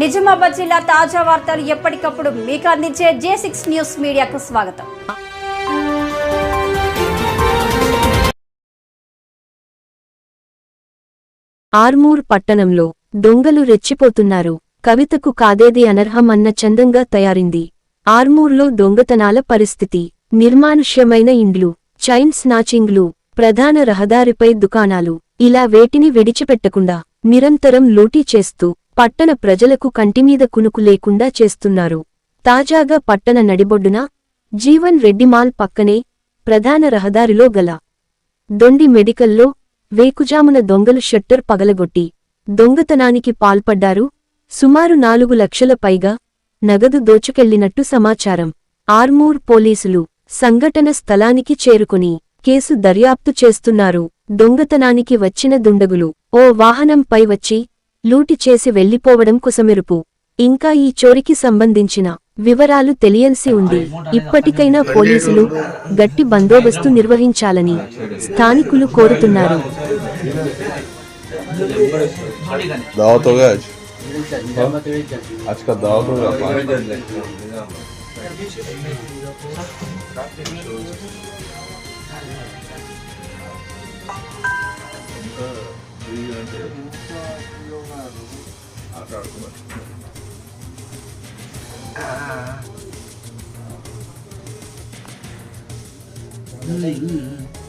నిజామాబాద్ జిల్లా తాజా వార్తలు ఎప్పటికప్పుడు మీకు అందించే జే సిక్స్ న్యూస్ మీడియాకు స్వాగతం. ఆర్మూర్ పట్టణంలో దొంగలు రెచ్చిపోతున్నారు. కవితకు కాదేది అనర్హం అన్న చందంగా తయారింది. ఆర్మూర్లో దొంగతనాల పరిస్థితి నిర్మానుష్యమైన ఇండ్లు చైన్ స్నాచింగ్లు ప్రధాన రహదారిపై దుకాణాలు ఇలా వేటిని విడిచిపెట్టకుండా నిరంతరం లూటీ చేస్తూ పట్టణ ప్రజలకు కంటిమీద కునుకు లేకుండా చేస్తున్నారు. తాజాగా పట్టణ నడిబొడ్డున జీవన్ రెడ్డిమాల్ పక్కనే ప్రధాన రహదారిలో గల దొండి మెడికల్లో వేకుజామున దొంగలు షట్టర్ పగలగొట్టి దొంగతనానికి పాల్పడ్డారు. సుమారు నాలుగు లక్షల పైగా నగదు దోచుకెళ్ళినట్టు సమాచారం. ఆర్మూర్ పోలీసులు సంఘటన స్థలానికి చేరుకుని కేసు దర్యాప్తు చేస్తున్నారు. దొంగతనానికి వచ్చిన దుండగులు ఓ వాహనంపై వచ్చి లూటి చేసి వెళ్ళిపోవడం కుసమెరుపు. ఇంకా ఈ చోరికి సంబంధించిన వివరాలు తెలియల్సి ఉంది. ఇప్పటికైనా పోలీసులు గట్టి బందోబస్తు నిర్వహించాలని స్థానికులు కోరుతున్నారు. Eğlence. Musa Leonardo. Atar kuma. Hmm.